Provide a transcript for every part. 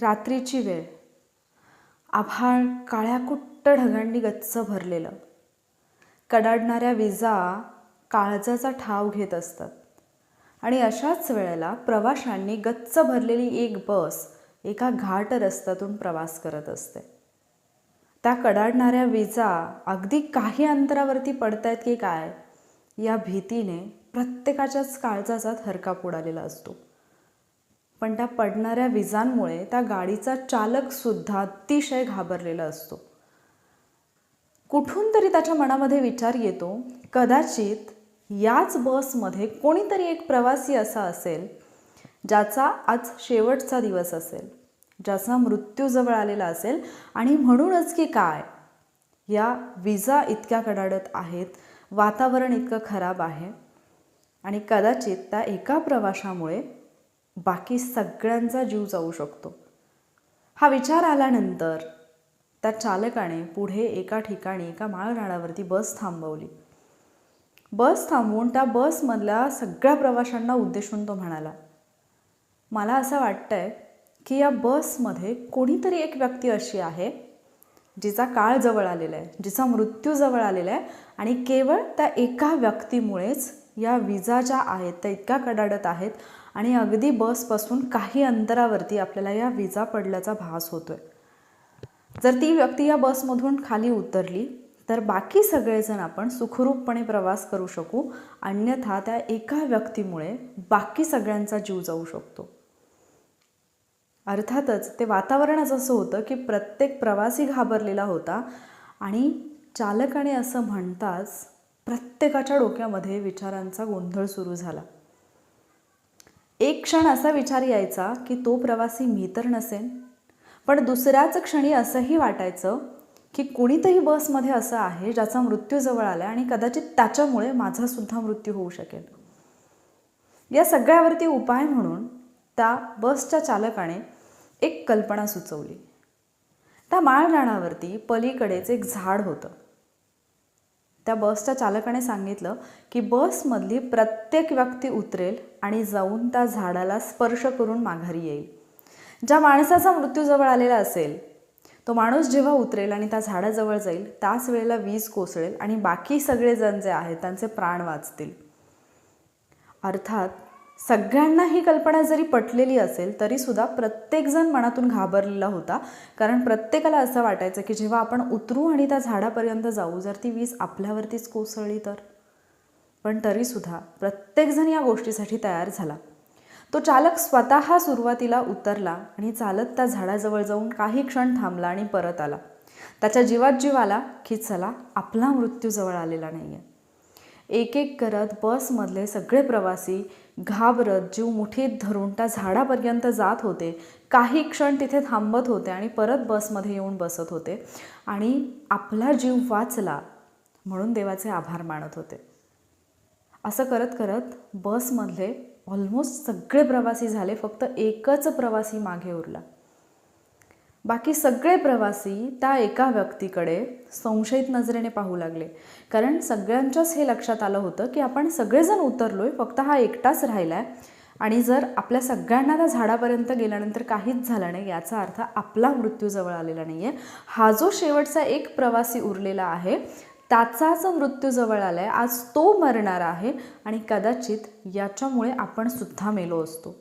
रात्रीची वेळ. आभाळ काळ्याकुट्ट ढगांनी गच्च भरलेलं. कडाडणाऱ्या विजा काळजाचा ठाव घेत असतात. आणि अशाच वेळेला प्रवाशांनी गच्च भरलेली एक बस एका घाट रस्त्यातून प्रवास करत असते. त्या कडाडणाऱ्या विजा अगदी काही अंतरावरती पडतायत की काय या भीतीने प्रत्येकाच्याच काळजाचा थरकाप उडालेला असतो. पण त्या पडणाऱ्या विजांमुळे त्या गाडीचा चालक सुद्धा अतिशय घाबरलेला असतो. कुठून तरी त्याच्या मनामध्ये विचार येतो कदाचित याच बसमध्ये कोणीतरी एक प्रवासी असा असेल ज्याचा आज शेवटचा दिवस असेल ज्याचा मृत्यू जवळ आलेला असेल आणि म्हणूनच की काय या विजा इतक्या कडाडत आहेत वातावरण इतकं खराब आहे आणि कदाचित त्या एका प्रवाशामुळे बाकी सगळ्यांचा जीव जाऊ शकतो. हा विचार आल्यानंतर त्या चालकाने पुढे एका ठिकाणी एका माळराडावरती बस थांबवली. बस थांबवून त्या बसमधल्या सगळ्या प्रवाशांना उद्देशून तो म्हणाला मला असं वाटतंय की या बसमध्ये कोणीतरी एक व्यक्ती अशी आहे जिचा काळ जवळ आलेला आहे जिचा मृत्यू जवळ आलेला आहे आणि केवळ त्या एका व्यक्तीमुळेच या विजा ज्या आहेत त्या इतक्या कडाडत आहेत आणि अगदी बसपासून काही अंतरावरती आपल्याला या विजा पडल्याचा भास होतोय. जर ती व्यक्ती या बसमधून खाली उतरली तर बाकी सगळेजण आपण सुखरूपपणे प्रवास करू शकू अन्यथा त्या एका व्यक्तीमुळे बाकी सगळ्यांचा जीव जाऊ शकतो. अर्थातच ते वातावरणच असं होतं की प्रत्येक प्रवासी घाबरलेला होता आणि चालकाने असं म्हणताच प्रत्येकाच्या डोक्यामध्ये विचारांचा गोंधळ सुरू झाला. एक क्षण असा विचार यायचा की तो प्रवासी मी तर नसेन. पण दुसऱ्याच क्षणी असंही वाटायचं की कुणीतरी बसमध्ये असं आहे ज्याचा मृत्यू जवळ आला आणि कदाचित त्याच्यामुळे माझासुद्धा मृत्यू होऊ शकेल. या सगळ्यावरती उपाय म्हणून त्या बसच्या चालकाने एक कल्पना सुचवली. त्या माळरानावरती पलीकडेच एक झाड होतं. त्या बसच्या चालकाने सांगितलं की बसमधली प्रत्येक व्यक्ती उतरेल आणि जाऊन त्या झाडाला स्पर्श करून माघारी येईल. ज्या माणसाचा मृत्यूजवळ आलेला असेल तो माणूस जेव्हा उतरेल आणि त्या झाडाजवळ जाईल त्याच वेळेला वीज कोसळेल आणि बाकी सगळेजण जे आहेत त्यांचे प्राण वाचतील. अर्थात सगळ्यांना ही कल्पना जरी पटलेली असेल तरीसुद्धा प्रत्येकजण मनातून घाबरलेला होता. कारण प्रत्येकाला असं वाटायचं की जेव्हा आपण उतरू आणि त्या झाडापर्यंत जाऊ जर ती वीज आपल्यावरतीच कोसळली तर. पण तरीसुद्धा प्रत्येकजण या गोष्टीसाठी तयार झाला. तो चालक स्वतः सुरुवातीला उतरला आणि चालत त्या झाडाजवळ जाऊन काही क्षण थांबला आणि परत आला. त्याच्या जीवात जीव आला की चला आपला मृत्यू जवळ आलेला नाही आहे एक एक करत बसमधले सगळे प्रवासी घाबरत जीव मुठीत धरून त्या झाडापर्यंत जात होते. काही क्षण तिथे थांबत होते आणि परत बसमध्ये येऊन बसत होते. आणि आपला जीव वाचला म्हणून देवाचे आभार मानत होते. असं करत करत बसमधले ऑलमोस्ट सगळे प्रवासी झाले. फक्त एकच प्रवासी मागे उरला. बाकी सगळे प्रवासी त्या एका व्यक्तीकडे संशयित नजरेने पाहू लागले. कारण सगळ्यांच्याच हे लक्षात आलं होतं की आपण सगळेजण उतरलोय फक्त हा एकटाच राहिला आहे आणि जर आपल्या सगळ्यांना त्या झाडापर्यंत गेल्यानंतर काहीच झालं नाही याचा अर्थ आपला मृत्यू जवळ आलेला नाही आहे हा जो शेवटचा एक प्रवासी उरलेला आहे त्याचाच मृत्यू जवळ आला आहे आज तो मरणार आहे आणि कदाचित याच्यामुळे आपण सुद्धा मेलो असतो.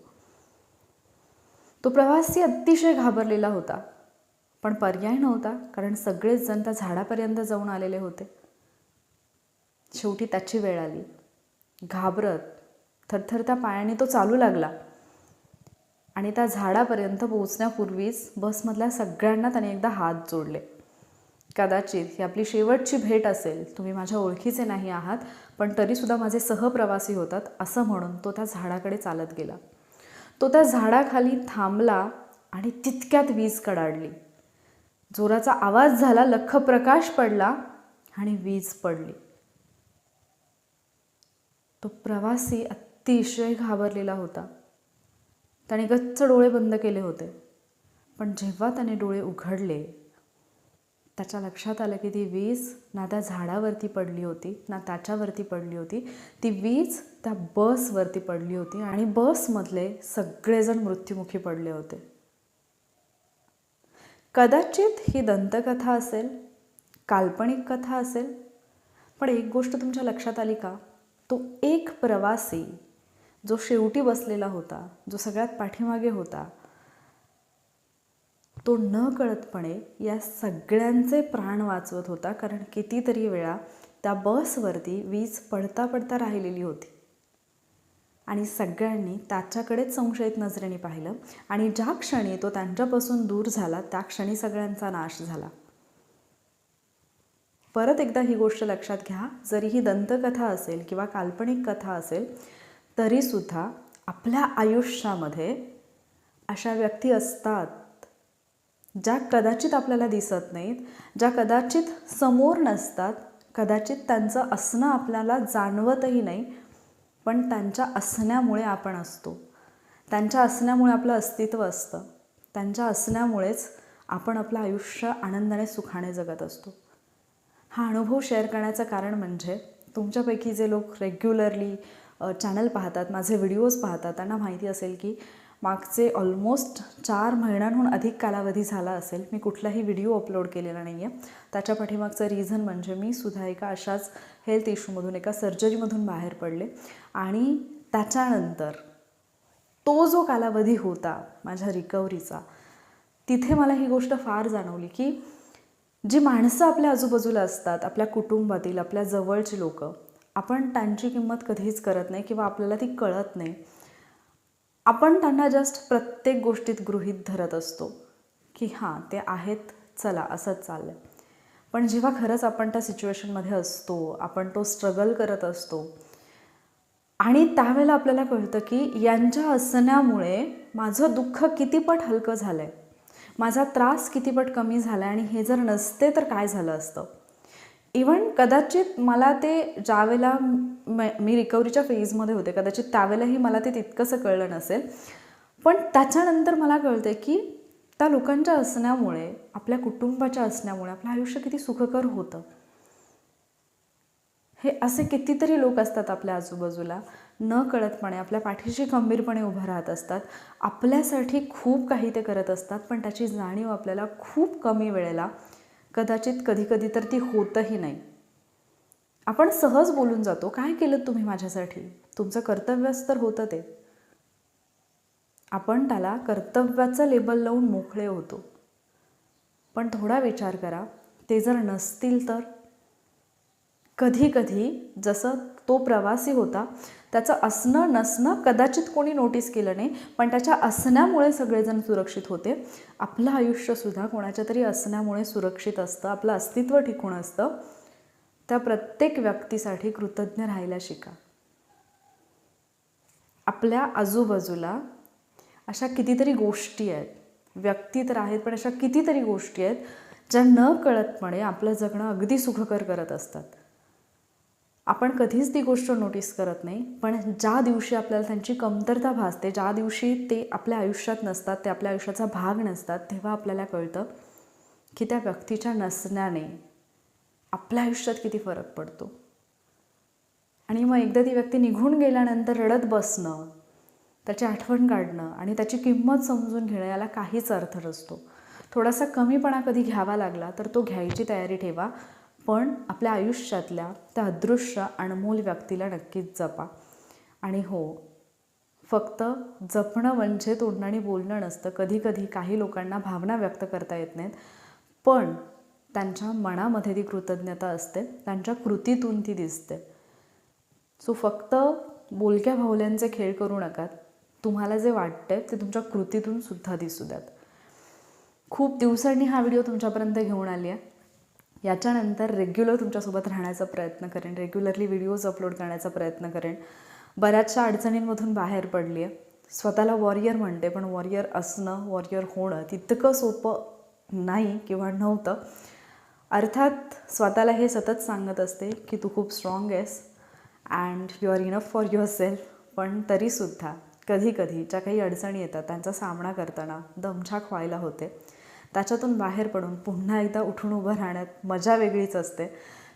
तो प्रवासी अतिशय घाबरलेला होता. पण पर्याय नव्हता कारण सगळेच जण त्या झाडापर्यंत जाऊन आलेले होते. शेवटी त्याची वेळ आली. घाबरत थरथरत्या पायाने तो चालू लागला आणि त्या झाडापर्यंत पोहोचण्यापूर्वीच बसमधल्या सगळ्यांना त्याने एकदा हात जोडले. कदाचित ही आपली शेवटची भेट असेल. तुम्ही माझ्या ओळखीचे नाही आहात पण तरीसुद्धा माझे सहप्रवासी होतात असं म्हणून तो त्या झाडाकडे चालत गेला. तो त्या झाडाखाली थांबला आणि तितक्यात वीज कडाडली. जोराचा आवाज झाला लख प्रकाश पडला आणि वीज पडली. तो प्रवासी अतिशय घाबरलेला होता. त्याने गच्च डोळे बंद केले होते. पण जेव्हा त्याने डोळे उघडले त्याच्या लक्षात आलं की ती वीज ना त्या झाडावरती पडली होती ना त्याच्यावरती पडली होती. ती वीज त्या बसवरती पडली होती आणि बसमधले सगळेजण मृत्युमुखी पडले होते. कदाचित ही दंतकथा असेल काल्पनिक कथा असेल पण एक गोष्ट तुमच्या लक्षात आली का? तो एक प्रवासी जो शेवटी बसलेला होता जो सगळ्यात पाठीमागे होता तो न कळतपणे या सगळ्यांचे प्राण वाचवत होता कारण कितीतरी वेळा त्या बसवरती वीज पडता पडता राहिलेली होती. आणि सगळ्यांनी त्याच्याकडेच संशयित नजरेने पाहिलं आणि ज्या क्षणी तो त्यांच्यापासून दूर झाला त्या क्षणी सगळ्यांचा नाश झाला. परत एकदा ही गोष्ट लक्षात घ्या जरी ही दंतकथा असेल किंवा काल्पनिक कथा असेल तरीसुद्धा आपल्या आयुष्यामध्ये अशा व्यक्ती असतात ज्या कदाचित आपल्याला दिसत नाहीत ज्या कदाचित समोर नसतात कदाचित त्यांचं असणं आपल्याला जाणवतही नाही पण त्यांच्या असण्यामुळे आपण असतो. त्यांच्या असण्यामुळे आपलं अस्तित्व असतं. त्यांच्या असण्यामुळेच आपण आपलं आयुष्य आनंदाने सुखाने जगत असतो. हा अनुभव शेअर करण्याचं कारण म्हणजे तुमच्यापैकी जे लोक रेग्युलरली चॅनल पाहतात माझे व्हिडिओज पाहतात त्यांना माहिती असेल की मागचे ऑलमोस्ट चार महिन्यांहून अधिक कालावधी झाला असेल. मी कुठलाही व्हिडिओ अपलोड केलेला नाही आहे त्याच्या पाठीमागचं रिझन म्हणजे मी सुद्धा एका अशाच हेल्थ इश्यूमधून एका सर्जरीमधून बाहेर पडले. आणि त्याच्यानंतर तो जो कालावधी होता माझ्या रिकव्हरीचा तिथे मला ही गोष्ट फार जाणवली की जी माणसं आपल्या आजूबाजूला असतात आपल्या कुटुंबातील आपल्या जवळची लोक आपण त्यांची किंमत कधीच करत नाही किंवा आपल्याला ती कळत नाही. आपण त्यांना जस्ट प्रत्येक गोष्टीत गृहीत धरत असतो की हां ते आहेत चला असंच चाललं पण जेव्हा खरंच आपण त्या सिच्युएशनमध्ये असतो आपण तो स्ट्रगल करत असतो आणि त्यावेळेला आपल्याला कळतं की यांच्या असण्यामुळे माझं दुःख कितीपट हलकं झालं आहे माझा त्रास कितीपट कमी झाला आहे आणि हे जर नसते तर काय झालं असतं? इवन कदाचित मला ते ज्यावेळेला मी रिकव्हरीच्या फेजमध्ये होते कदाचित त्यावेळेलाही मला ते तितकंसं कळलं नसेल. पण त्याच्यानंतर मला कळतं की त्या लोकांच्या असण्यामुळे आपल्या कुटुंबाच्या असण्यामुळे आपलं आयुष्य किती सुखकर होतं. हे असे कितीतरी लोक असतात आपल्या आजूबाजूला न कळतपणे आपल्या पाठीशी खंबीरपणे उभं राहत असतात. आपल्यासाठी खूप काही ते करत असतात पण त्याची जाणीव आपल्याला खूप कमी वेळेला कदाचित कधीकधी तर ती होतही नाही. आपण सहज बोलून जातो काय केलं तुम्ही माझ्यासाठी? तुमचं कर्तव्यच तर होतं ते. आपण त्याला कर्तव्याचं लेबल लावून मोकळे होतो. पण थोडा विचार करा ते जर नसतील तर? कधी कधी जसं तो प्रवासी होता त्याचं असणं नसणं कदाचित कोणी नोटीस केलं नाही पण त्याच्या असण्यामुळे सगळेजण सुरक्षित होते. आपलं आयुष्यसुद्धा कोणाच्या तरी असण्यामुळे सुरक्षित असतं आपलं अस्तित्व टिकून असतं. त्या प्रत्येक व्यक्तीसाठी कृतज्ञ राहायला शिका. आपल्या आजूबाजूला अशा कितीतरी गोष्टी आहेत. व्यक्ती तर आहेत पण अशा कितीतरी गोष्टी आहेत ज्या न कळतपणे आपलं जगणं अगदी सुखकर करत असतात. आपण कधीच ती गोष्ट नोटीस करत नाही. पण ज्या दिवशी आपल्याला त्यांची कमतरता भासते ज्या दिवशी ते आपल्या आयुष्यात नसतात ते आपल्या आयुष्याचा भाग नसतात तेव्हा आपल्याला कळतं की त्या व्यक्तीच्या नसण्याने आपल्या आयुष्यात किती फरक पडतो. आणि मग एकदा ती व्यक्ती निघून गेल्यानंतर रडत बसणं त्याची आठवण काढणं आणि त्याची किंमत समजून घेणं याला काहीच अर्थ नसतो. थोडासा कमीपणा कधी घ्यावा लागला तर तो घ्यायची तयारी ठेवा. पण आपल्या आयुष्यातल्या त्या अदृश्य अनमोल व्यक्तीला नक्कीच जपा. आणि हो फक्त जपणं म्हणजे तोंडाने बोलणं नसतं. कधीकधी काही लोकांना भावना व्यक्त करता येत नाहीत. पण त्यांच्या मनामध्ये ती कृतज्ञता असते. त्यांच्या कृतीतून ती दिसते. सो फक्त बोलक्या भावल्यांचे खेळ करू नका. तुम्हाला जे वाटतंय ते तुमच्या कृतीतून सुद्धा दिसू द्यात. खूप दिवसांनी हा व्हिडिओ तुमच्यापर्यंत घेऊन आली आहे. याच्यानंतर रेग्युलर तुमच्यासोबत राहण्याचा प्रयत्न करेन. रेग्युलरली व्हिडिओज अपलोड करण्याचा प्रयत्न करेन. बऱ्याचशा अडचणींमधून बाहेर पडली आहे स्वतःला वॉरियर म्हणते पण वॉरियर असणं वॉरियर होणं तितकं सोपं नाही किंवा नव्हतं. अर्थात स्वतःला हे सतत सांगत असते की तू खूप स्ट्रॉंग आहेस and you are enough for yourself पण तरीसुद्धा कधी कधी ज्या काही अडचणी येतात त्यांचा सामना करताना दमछाक व्हायला होते. त्याच्यातून बाहेर पडून पुन्हा एकदा उठून उभं राहण्यात मजा वेगळीच असते.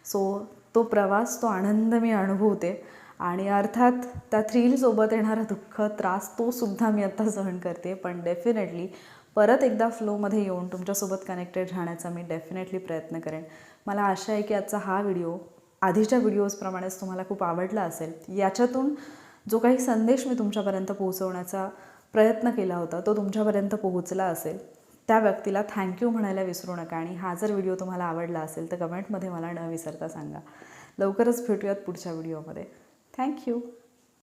सो तो प्रवास तो आनंद मी अनुभवते. आणि अर्थात त्या थ्रीलसोबत येणारा दुःख त्रास तो सुद्धा मी आत्ता सहन करते. पण डेफिनेटली परत एकदा फ्लोमध्ये येऊन तुमच्यासोबत कनेक्टेड राहण्याचा मी डेफिनेटली प्रयत्न करेन. मला आशा आहे की आजचा हा व्हिडिओ आधीच्या व्हिडिओजप्रमाणेच तुम्हाला खूप आवडला असेल. याच्यातून जो काही संदेश मी तुमच्यापर्यंत पोहोचवण्याचा प्रयत्न केला होता तो तुमच्यापर्यंत पोहोचला असेल. त्या व्यक्तीला थँक्यू म्हणायला विसरू नका आणि हा जर व्हिडिओ तुम्हाला आवडला असेल तर कमेंटमध्ये मला न विसरता सांगा. लवकरच भेटूयात पुढच्या व्हिडिओमध्ये थँक्यू